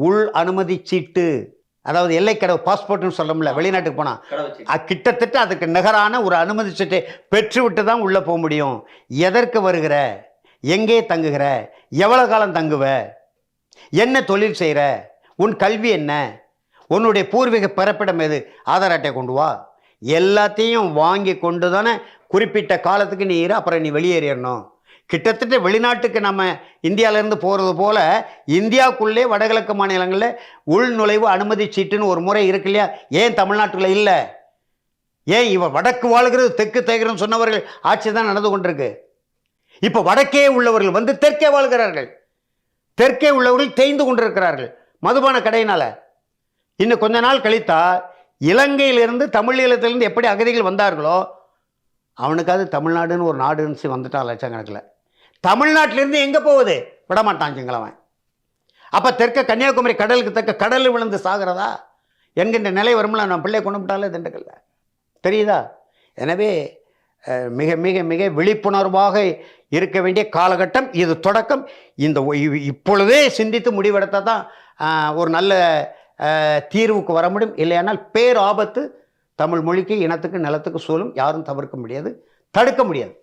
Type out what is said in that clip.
உள் அனுமதி சீட்டு. அதாவது எல்லைக்கடவு பாஸ்போர்ட்னு சொல்லணும்ல வெளிநாட்டுக்கு போனா. அ- கிட்டத்தட்ட அதுக்கு நிகரான ஒரு அனுமதி சீட்டை பெற்றுவிட்டு தான் உள்ளே போக முடியும். எதற்கு வருகிற? எங்கே தங்குகிற? எவ்வளோ காலம் தங்குவ? என்ன தொழில் செய்கிற உன் கல்வி என்ன? உன்னுடைய பூர்வீக பிறப்பிடம் எது? ஆதார் அட்டை கொண்டு வா. எல்லாத்தையும் வாங்கி கொண்டு தானே குறிப்பிட்ட காலத்துக்கு நீ இரு அப்புறம் நீ வெளியேறிடணும். கிட்டத்தட்ட வெளிநாட்டுக்கு நம்ம இந்தியாவிலேருந்து போகிறது போல் இந்தியாவுக்குள்ளே வடகிழக்கு மாநிலங்களில் உள்நுழைவு அனுமதி சீட்டுன்னு ஒரு முறை இருக்கு இல்லையா? ஏன் தமிழ்நாட்டில் இல்லை? ஏன் இவன் வடக்கு வாழ்கிறது தெற்கு தேகிறன்னு சொன்னவர்கள் ஆட்சி தான் நடந்து கொண்டிருக்கு. இப்போ வடக்கே உள்ளவர்கள் வந்து தெற்கே வாழ்கிறார்கள். தெற்கே உள்ளவர்கள் தேய்ந்து கொண்டிருக்கிறார்கள் மதுபான கடையினால். இன்னும் கொஞ்ச நாள் கழித்தா இலங்கையிலிருந்து தமிழீழத்திலிருந்து எப்படி அகதிகள் வந்தார்களோ அவனுக்காவது தமிழ்நாடுன்னு ஒரு நாடுன்னு வந்துட்டான் லட்சக்கணக்கில். தமிழ்நாட்டிலிருந்து எங்கே போகுது? விடமாட்டான் சிங்களவன் அப்போ தெற்க கன்னியாகுமரி கடலுக்கு தெற்க கடலில் விழுந்து சாகிறதா? என்கின்ற நிலை வரும்ல? நான் பிள்ளை கொண்டு விட்டாலே திண்டுக்கல்ல. தெரியுதா? எனவே மிக மிக மிக விழிப்புணர்வாக இருக்க வேண்டிய காலகட்டம் இது தொடக்கம். இந்த இப்பொழுதே சிந்தித்து முடிவெடுத்தால் தான் ஒரு நல்ல தீர்வுக்கு வர முடியும். இல்லையானால் பேர் ஆபத்து தமிழ் மொழிக்கு இனத்துக்கு நிலத்துக்கு சூழும். யாரும் தவிர்க்க முடியாது. தடுக்க முடியாது.